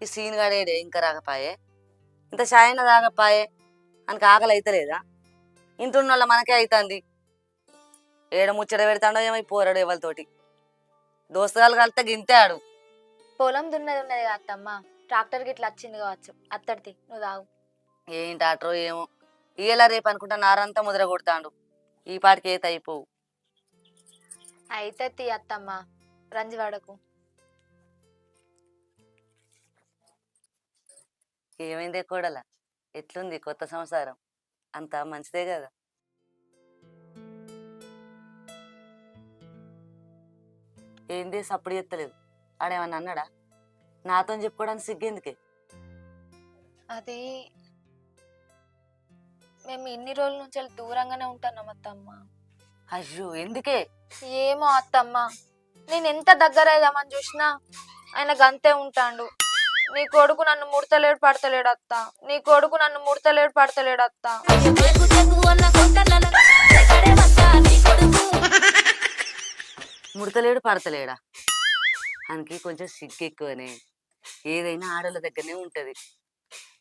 ఈ సీన్ గాడేడే ఇంకా రాకపాయే ఇంత షాయిన తాగపాయే మనకి ఆకలి అవుతలేదా ఇంత ఉన్న వాళ్ళ మనకే అవుతుంది ఏడ ముచ్చట పెడతాడో ఏమో పోరాడు ఎవరితోటి. దోస్తగాలు కలిస్తే గింతే ఆడు. పొలం దున్నది ఉన్నది కదా అత్తమ్మ. ట్రాక్టర్ గిట్లా వచ్చింది కావచ్చు. అత్తడిది నువ్వు తాగు. ఏంటి ఆటరో ఏమో. ఇయ్యేలా రేపు అనుకుంటా నారంతా ముద్ర కొడతాడు. ఈ పాటికి ఏత అయిపోవు అయితే తీ అత్తమ్మ. రంజి ఏమైందే కోడలా? ఎట్లుంది కొత్త సంసారం? అంతా మంచిదే కదా? ఏంది సప్పుడు ఎత్తలేదు ఆడేమన్నా అన్నాడా? నాతో చెప్పుకోవడానికి సిగ్గెందుకే? అది మేము ఇన్ని రోజుల నుంచి దూరంగానే ఉంటున్నాం అత్తమ్మ. అయ్యో! ఎందుకే? ఏమో అత్తమ్మ. నేను ఎంత దగ్గర అయిదామని చూసినా ఆయన గంతే ఉంటాడు. నీ కొడుకు నన్ను ముడతలేడు పడతలేడు అత్త. నీ కొడుకు నన్ను ముడతలేడు పడతలేడు అత్త. ముడతలేడు పడతలేడా? ఆయనకి కొంచెం సిగ్గు ఎక్కువనే. ఏదైనా ఆడోళ్ళ దగ్గరనే ఉంటది.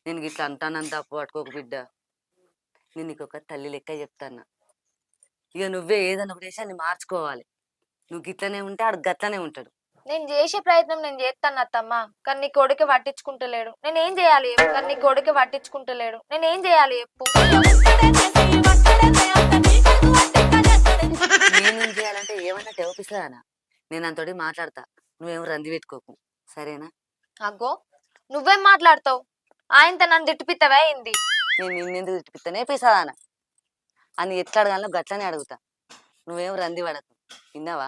నేను ఇట్లా అంటానంత తప్పు పట్టుకోక బిడ్డ. నేను నీకు ఒక తల్లి లెక్క చెప్తాను ఇక నువ్వే ఏదైనా ఒక దేశాన్ని మార్చుకోవాలి. నువ్వు గిట్లనే ఉంటే ఆడు గట్లనే ఉంటాడు. నేను చేసే ప్రయత్నం నేను చేస్తాను అత్తమ్మ. కానీ నీ కొడుకు పట్టించుకుంటలేడు. నేను ఏం చేయాలి చెప్పు? కానీ నీ కొడుకు పట్టించుకుంటలేడు. నేను ఏం చేయాలి చెప్పు? నేనేం చేయాలంటే ఏమన్నా తెవపిస్తుందానా నేను అంతటి మాట్లాడతా. నువ్వేం రంది పెట్టుకోకు. సరేనా? అగ్గో నువ్వేం మాట్లాడతావు? ఆయనతో నన్ను తిట్టిపిత్తవే అయింది నేను నిన్నెందుకు తిట్టిపిస్తానే పిసాదానా అని ఎట్లా అడగాలో గట్లనే అడుగుతా. నువ్వేం రంది పడకు. విన్నావా?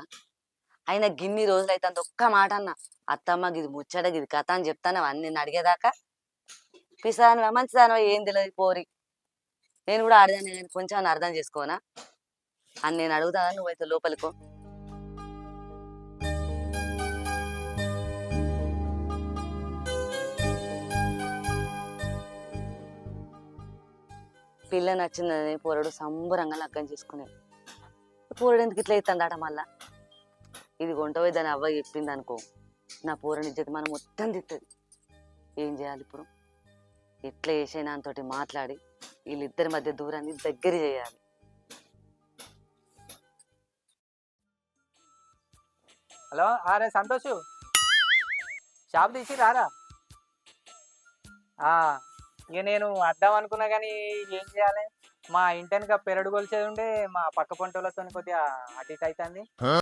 అయినా గిన్ని రోజులు అయితే అంత ఒక్క మాట అన్న అత్తమ్మ గిది ముచ్చట గిది కథ అని చెప్తాను అన్ని నేను అడిగేదాకా? పిసాదానివా మంచిదానివా? ఏం తెలియదు పోరి? నేను కూడా ఆడదాన్ని కొంచెం అర్థం చేసుకోనా? అని నేను అడుగుతా నువ్వైతే లోపలికో? పిల్ల నచ్చిందని పోరడు సంబరంగా లగ్గం చేసుకునే పోరడు ఎందుకు ఇట్లా అవుతుందట మళ్ళా? ఇది కొంట పోయి దాని అవ్వ చెప్పింది అనుకో నా పోరని ఇజ్జత్ మనం మొత్తం తిట్టది. ఏం చేయాలి ఇప్పుడు? ఎట్లా చేసైనా తోటి మాట్లాడి వీళ్ళిద్దరి మధ్య దూరాన్ని దగ్గర చేయాలి. హలో అరే సంతోష్. షాప్ తీసి రారా? ఆ, ఇక నేను వద్దాం అనుకున్నా కానీ ఏం చేయాలి? మా ఇంటెనక పెరడు కొలిచేది ఉండే మా పక్క పంటలతో కొద్దిగా అటు ఇటు అవుతుంది